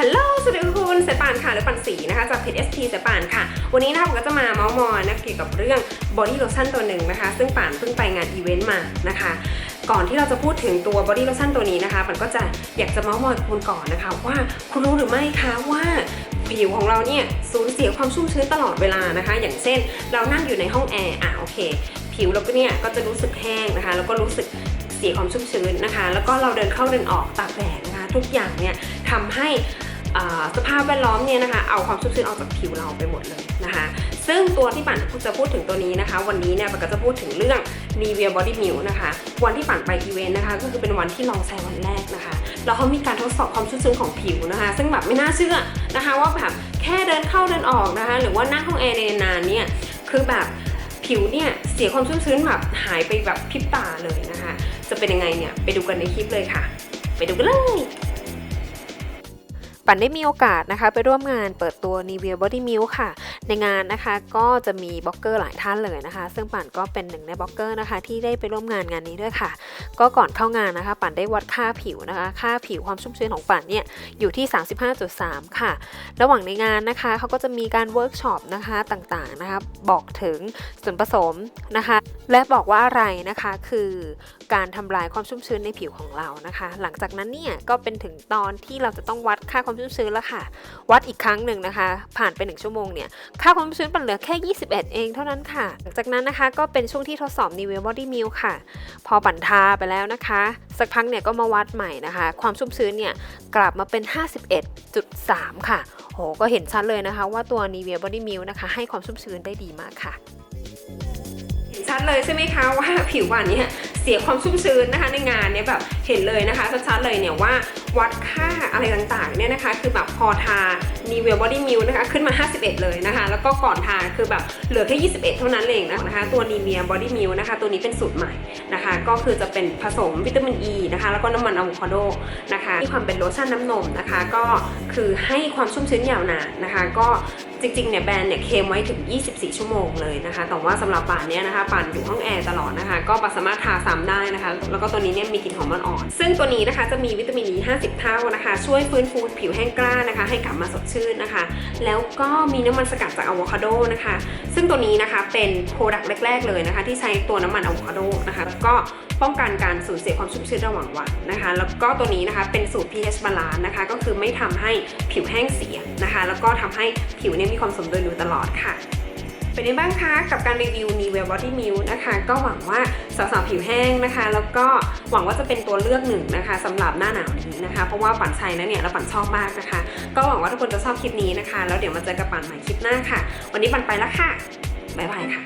ฮัลโหลสวัสดีคุณสายป่านค่ะหรือปันสีนะคะจากเพจ ST สายป่านค่ะ วันนี้นะคะผมก็จะมาเมาส์มอยนะเกี่ยวกับเรื่องบอดี้โลชั่นตัวหนึ่งนะคะ ซึ่งป่านเพิ่งไปงานอีเวนต์มานะคะ ก่อนที่เราจะพูดถึงตัวบอดี้โลชั่นตัวนี้นะคะปันก็จะอยากจะเมาส์มอยคุณก่อนนะคะ ว่าคุณรู้หรือไม่คะว่าผิวของเราเนี่ยสูญเสียความชุ่มชื้นตลอดเวลานะคะ อย่างเช่น เรานั่งอยู่ในห้องแอร์อะโอเค ผิวเราก็เนี่ยก็จะรู้สึกแห้งนะคะ แล้วก็รู้สึกเสียความชุ่มชื้นนะคะ แล้วก็เราเดินเข้าเดินออกตากแดดนะคะ ทุกอย่างเนี่ยทำให้สภาพแวดล้อมเนี่ยนะคะเอาความชุ่มชื้นออกจากผิวเราไปหมดเลยนะคะซึ่งตัวที่ปั่นจะพูดถึงตัวนี้นะคะ วันนี้เนี่ยปั่นก็จะพูดถึงเรื่อง Nivea Body Milk นะคะ วันที่ปั่นไปอีเวนต์นะคะ ก็คือเป็นวันที่ลองใช้วันแรกนะคะแล้วเขามีการทดสอบความชุ่มชื้นของผิวนะคะ ซึ่งแบบไม่น่าเชื่อนะคะว่าแบบแค่เดินเข้าเดินออกนะคะ หรือว่านั่งห้องแอร์นานๆเนี่ยคือแบบผิวเนี่ยเสียความชุ่มชื้นแบบหายไปแบบพริบตาเลยนะคะ จะเป็นยังไงเนี่ยไปดูกันในคลิปเลยค่ะ ไปดูกันเลย ปันได้มีโอกาสนะคะ ไปร่วมงานเปิดตัว Nivea Body Milk ค่ะ ในงานนะคะก็จะมีบล็อกเกอร์หลายท่านเลยนะคะ ซึ่งปันก็เป็นหนึ่งในบล็อกเกอร์นะคะ ที่ได้ไปร่วมงานงานนี้ด้วยค่ะ ก็ก่อนเข้างานนะคะปันได้วัดค่าผิวนะคะ ค่าผิวความชุ่มชื้นของปันเนี่ยอยู่ที่ 35.3 ค่ะ ระหว่างในงานนะคะเขาก็จะมีการเวิร์กช็อปนะคะต่างๆนะคะบอกถึงส่วนผสมนะคะ และบอกว่าอะไรนะคะคือการทำลายความชุ่มชื้นในผิวของเรานะคะ หลังจากนั้นเนี่ยก็เป็นถึงตอนที่เราจะต้องวัดค่าความชุ่มชื้นแล้วค่ะ วัดอีกครั้งหนึ่งนะคะ ผ่านไป 1 ชั่วโมงเนี่ยค่าความชื้นปันเหลือแค่ 21 เองเท่านั้นค่ะ หลังจากนั้นนะคะก็เป็นช่วงที่ทดสอบ Nivea Body Milk ค่ะ พอปั่นทาไปแล้วนะคะ สักพักเนี่ยก็มาวัดใหม่นะคะ ความชุ่มชื้นเนี่ยกลับมาเป็น 51.3 ค่ะโหก็เห็นชัดเลยนะคะ ว่าตัว Nivea Body Milk นะคะ ให้ความชุ่มชื้นได้ดีมากค่ะเห็นชัดเลยใช่ไหมคะว่าผิวหวานเนี่ย สียความชุ่มชื้นนะคะในงานเนี่ยแบบเห็นเลยนะคะชัดๆเลยเนี่ยว่าวัดค่าอะไรต่างๆเนี่ยนะคะคือแบบพอทา Nivea Body Milk นะคะขึ้นมา 51 เลยนะคะ แล้วก็ก่อนทาคือแบบเหลือแค่ 21 เท่านั้นเองนะคะตัว Nivea Body Milk นะคะตัวนี้เป็นสูตรใหม่นะคะ ก็คือจะเป็นผสมวิตามิน E นะคะแล้วก็น้ำมันอะโวคาโดนะคะมีความเป็นโลชั่นน้ำนมนะคะ ก็คือให้ความชุ่มชื้นยาวนานนะคะ ก็ จริงๆเนี่ยแบรนด์เนี่ยเคมไว้ถึง 24 ชั่วโมงเลยนะคะ แต่ว่าสำหรับป่านเนี่ยนะคะป่านอยู่ห้องแอร์ตลอดนะคะ ก็ป่านสามารถทาซ้ำได้นะคะ แล้วก็ตัวนี้เนี่ยมีกลิ่นหอมอ่อนๆซึ่งตัวนี้นะคะจะมีวิตามิน E 50 เท่านะคะ ช่วยฟื้นฟูผิวแห้งกร้านะคะ ให้กลับมาสดชื่นนะคะ แล้วก็มีน้ำมันสกัดจากอะโวคาโดนะคะ ซึ่งตัวนี้นะคะเป็นโปรดักต์แรก ๆ เลยนะคะ ที่ใช้ตัวน้ำมันอะโวคาโดนะคะ แล้วก็ป้องกันการสูญเสียความชุ่มชื้นระหว่างวันนะคะ แล้วก็ตัวนี้นะคะเป็นสูตร pH balance นะคะ ก็คือไม่ทำให้ผิวแห้งเสียนะคะ แล้วก็ทำให้ผิวเนี่ยมีความสมดุลอยู่ตลอดค่ะเป็นยังไงบ้างคะกับการรีวิวนีเวลบอดี้มิลนะคะ ก็หวังว่าสาวๆผิวแห้งนะคะ แล้วก็หวังว่าจะเป็นตัวเลือกหนึ่งนะคะสำหรับหน้าหนาวนี้นะคะ เพราะว่าปั่นใช้นะเนี่ยเราปั่นชอบมากนะคะ ก็หวังว่าทุกคนจะชอบคลิปนี้นะคะ แล้วเดี๋ยวมาเจอกับปั่นใหม่คลิปหน้าค่ะ วันนี้ปั่นไปแล้วค่ะบ๊ายบายค่ะ